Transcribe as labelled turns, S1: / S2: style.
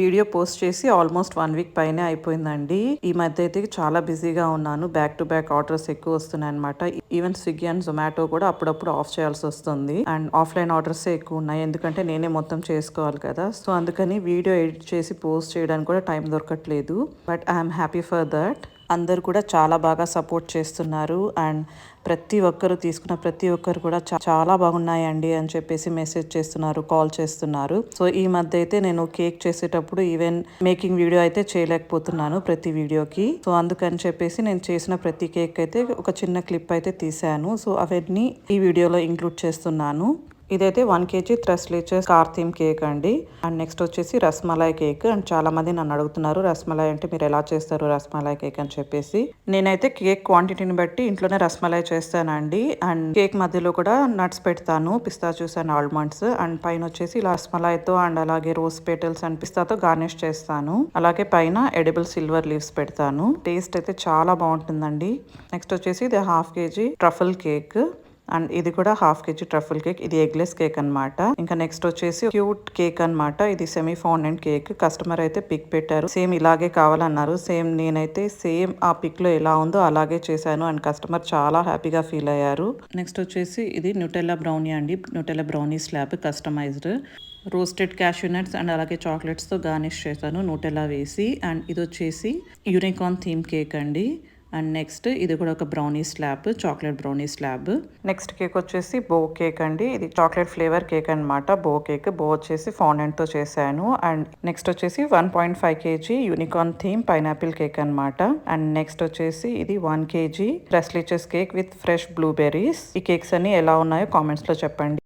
S1: Video post చేసి almost one week పైనే అయిపోయిందండి. ఈ మధ్య అయితే చాలా బిజీగా ఉన్నాను. బ్యాక్ టు బ్యాక్ ఆర్డర్స్ ఎక్కువ వస్తున్నాయి అనమాట ఈవెన్ స్విగ్గీ అండ్ జొమాటో కూడా అప్పుడప్పుడు ఆఫ్ చేయాల్సి వస్తుంది. అండ్ ఆఫ్లైన్ ఆర్డర్స్ ఎక్కువ ఉన్నాయి. ఎందుకంటే నేనే మొత్తం చేసుకోవాలి కదా. సో అందుకని వీడియో ఎడిట్ చేసి పోస్ట్ చేయడానికి కూడా టైం దొరకట్లేదు. But I'm happy for that అందరు కూడా చాలా బాగా సపోర్ట్ చేస్తున్నారు. అండ్ ప్రతి ఒక్కరు తీసుకున్న ప్రతి ఒక్కరు కూడా చా- చాలా బాగున్నాయండి అని చెప్పేసి మెసేజ్ చేస్తున్నారు కాల్ చేస్తున్నారు. సో ఈ మధ్య అయితే నేను కేక్ చేసేటప్పుడు ఈవెన్ మేకింగ్ వీడియో అయితే చేయలేకపోతున్నాను ప్రతి వీడియోకి. సో అందుకని చెప్పేసి నేను చేసిన ప్రతి కేక్ అయితే ఒక చిన్న క్లిప్ అయితే తీసాను సో అవన్నీ ఈ వీడియోలో ఇంక్లూడ్ చేస్తున్నాను. ఇదైతే one KG tres leches car theme cake అండి. అండ్ నెక్స్ట్ వచ్చేసి రస్మలాయ్ కేక్. అండ్ చాలా మంది నన్ను అడుగుతున్నారు రస్మలాయ్ అంటే మీరు ఎలా చేస్తారు రస్మలాయ్ కేక్ అని చెప్పేసి. నేనైతే కేక్ క్వాంటిటీని బట్టి ఇంట్లోనే రస్మలాయ్ చేస్తానండి. అండ్ కేక్ మధ్యలో కూడా నట్స్ పెడతాను pistachios and almonds. And పైన వచ్చేసి ఇలా రస్మలాయ్తో అండ్ అలాగే రోజ్ పెటల్స్ అండ్ పిస్తాతో గార్నిష్ చేస్తాను. అలాగే పైన ఎడిబుల్ సిల్వర్ లీవ్స్ పెడతాను. టేస్ట్ అయితే చాలా బాగుంటుందండి. నెక్స్ట్ వచ్చేసి ఇది half KG truffle cake. And ఇది కూడా హాఫ్ కేజీ ట్రఫుల్ కేక్. ఇది ఎగ్లెస్ కేక్ అన్నమాట. ఇంకా నెక్స్ట్ వచ్చేసి క్యూట్ కేక్ అన్నమాట. ఇది సెమీ ఫౌండెంట్ కేక్. కస్టమర్ అయితే పిక్ పెట్టారు. సేమ్ ఇలాగే కావాలన్నారు. సేమ్ నేనైతే సేమ్ ఆ పిక్లో ఎలా ఉందో అలాగే చేశాను అండ్ కస్టమర్ చాలా హ్యాపీగా ఫీల్ అయ్యారు. నెక్స్ట్ వచ్చేసి ఇది న్యూటెల్లా బ్రౌనీ అండి. Nutella brownie slab customized roasted cashew nuts and అలాగే చాక్లెట్స్తో గార్నిష్ చేశాను. నూటెలా వేసి అండ్ ఇది వచ్చేసి యూనికార్న్ థీమ్ కేక్ అండి. అండ్ నెక్స్ట్ ఇది కూడా ఒక brownie slab chocolate brownie slab next cake వచ్చేసి బో కేక్ అండి. ఇది చాక్లెట్ ఫ్లేవర్ కేక్ అనమాట బో కేక్ బో వచ్చేసి fondant తో చేశాను. అండ్ నెక్స్ట్ వచ్చేసి one point five KG unicorn theme pineapple cake అనమాట అండ్ నెక్స్ట్ వచ్చేసి ఇది one KG tres leches cake with fresh blueberries ఈ కేక్స్ అన్ని ఎలా ఉన్నాయో కామెంట్స్లో చెప్పండి.